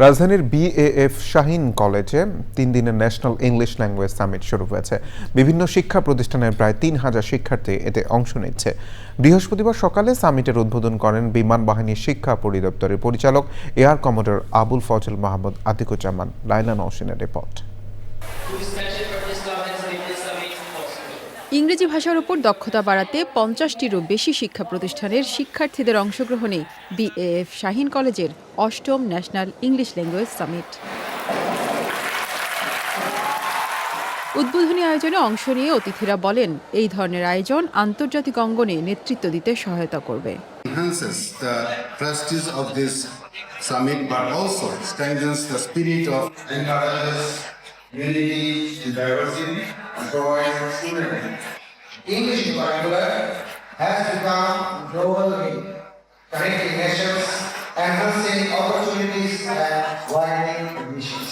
রাজধানীর বিএএফ শাহিন কলেজে তিন দিনের ন্যাশনাল ইংলিশ ল্যাঙ্গুয়েজ সামিট শুরু হয়েছে। বিভিন্ন শিক্ষা প্রতিষ্ঠানের প্রায় তিন হাজার শিক্ষার্থী এতে অংশ নিচ্ছে। বৃহস্পতিবার সকালে সামিটের উদ্বোধন করেন বিমান বাহিনীর শিক্ষা পরিদপ্তরের পরিচালক এয়ার কমোডর আবুল ফজল মাহমুদ আতিকুজ্জামান। লাইলা নওশিনের রিপোর্ট। ইংরেজি ভাষার উপর দক্ষতা বাড়াতে পঞ্চাশটিরও বেশি শিক্ষা প্রতিষ্ঠানের শিক্ষার্থীদের অংশগ্রহণে বিএএফ শাহিন কলেজের অষ্টম ন্যাশনাল ইংলিশ ল্যাঙ্গুয়েজ সামিট। উদ্বোধনী আয়োজনে অংশ নিয়ে অতিথিরা বলেন এই ধরনের আয়োজন আন্তর্জাতিক অঙ্গনে নেতৃত্ব দিতে সহায়তা করবে। Summit, but also strengthens the spirit of unity in diversity and provides students. English in particular has become global link, connecting nations, enhancing opportunities and widening missions.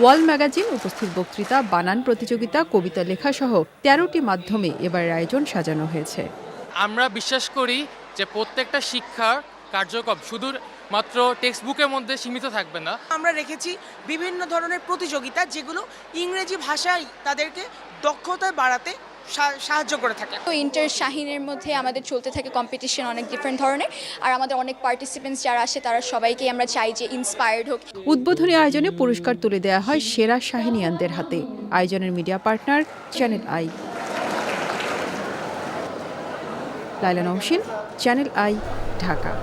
Wall magazine উপস্থিত বক্তৃতা বানান প্রতিযোগিতা কবিতা লেখা সহ তেরোটি মাধ্যমে এবারের আয়োজন সাজানো হয়েছে আমরা বিশ্বাস করি যে প্রত্যেকটা শিক্ষার কার্যক্রম শুধু মাত্র টেক্সট বুকের মধ্যে সীমিত থাকবে না। আমরা রেখেছি বিভিন্ন ধরনের প্রতিযোগিতা যেগুলো ইংরেজি ভাষায় তাদেরকে দক্ষতা বাড়াতে সা- সাহায্য করে থাকে। তো ইন্টার শাহিনের মধ্যে আমাদের চলতে থাকে কম্পিটিশন অনেক ডিফারেন্ট ধরনের আর আমাদের অনেক পার্টিসিপেন্টস যারা আসে তারা সবাইকে আমরা চাই যে ইন্সপায়ার্ড হোক। উদ্বোধনী আয়োজনে পুরস্কার তুলে দেওয়া হয় সেরা শাহিনিয়ানদের হাতে। আয়োজনের media partner channel I Laila Nousin channel I Dhaka.